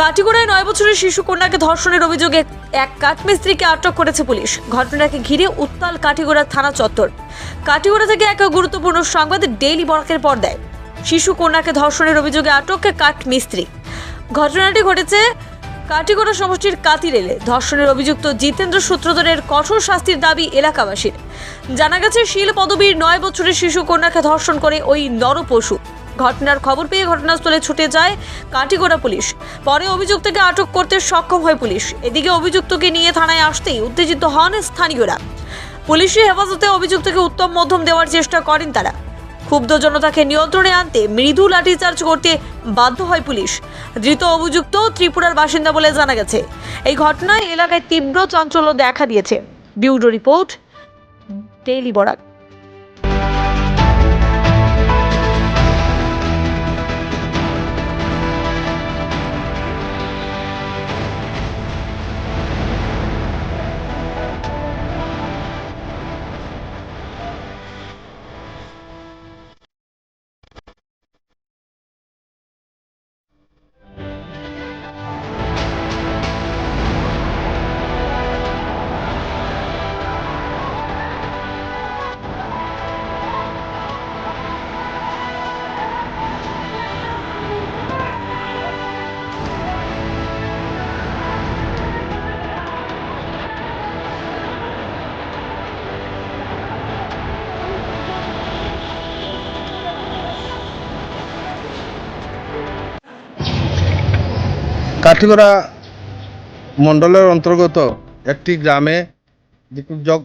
কাটিগড়ায় নয় বছরের শিশু কন্যাকে ধর্ষণের অভিযোগে এক কাঠমিস্ত্রিকে আটক করেছে পুলিশ। ঘটনাকে ঘিরে উত্তাল কাটিগড়া থানা চত্বর। কাটিগড়া থেকে এক গুরুত্বপূর্ণ সংবাদ ডেইলি বরাকের পর্দায়। শিশু কন্যাকে ধর্ষণের অভিযোগে আটক কাঠমিস্ত্রি। ঘটনাটি ঘটেছে কাটিগড়া সমষ্টির কাতিরেলে। ধর্ষণের অভিযুক্ত জিতেন্দ্র সূত্রধরের কঠোর শাস্তির দাবি এলাকাবাসীর। জানা গেছে, শিল পদবীর নয় বছরের শিশু কন্যাকে ধর্ষণ করে ওই নরপশু। ঘটনার খবর পেয়ে ঘটনাস্থলে ছুটে যায় কাটিগড়া পুলিশ। পরে অভিযুক্তকে আটক করতে সক্ষম হয় পুলিশ। এদিকে অভিযুক্তকে নিয়ে থানায় আসতেই উত্তেজিত হন স্থানীয়রা। পুলিশের হেফাজতে অভিযুক্তকে উত্তম মধ্যম দেওয়ার চেষ্টা করেন তারা। ক্ষুব্ধ জনতাকে নিয়ন্ত্রণে আনতে মৃদু লাঠিচার্জ করতে বাধ্য হয় পুলিশ। ধৃত অভিযুক্ত ত্রিপুরার বাসিন্দা বলে জানা গেছে। এই ঘটনায় এলাকায় তীব্র চাঞ্চল্য দেখা দিয়েছে। Bureau report, daily Barak. Katigorah মণ্ডলের অন্তর্গত একটি গ্রামে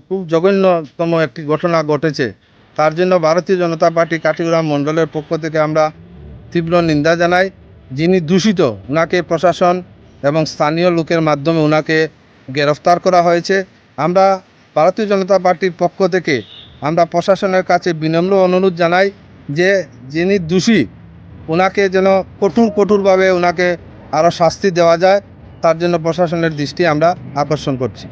খুব জঘন্যতম একটি ঘটনা ঘটেছে। তার জন্য ভারতীয় জনতা পার্টি কাঠিগড়া মণ্ডলের পক্ষ থেকে আমরা তীব্র নিন্দা জানাই। যিনি দূষিত ওনাকে প্রশাসন এবং স্থানীয় লোকের মাধ্যমে ওনাকে গ্রেফতার করা হয়েছে। আমরা ভারতীয় জনতা পার্টির পক্ষ থেকে আমরা প্রশাসনের কাছে বিনম্র অনুরোধ জানাই যে যিনি দোষী ওনাকে যেন কঠোর কঠোরভাবে ওনাকে আরও শাস্তি দেওয়া যায় তার জন্য প্রশাসনের দৃষ্টি আমরা আকর্ষণ করছি।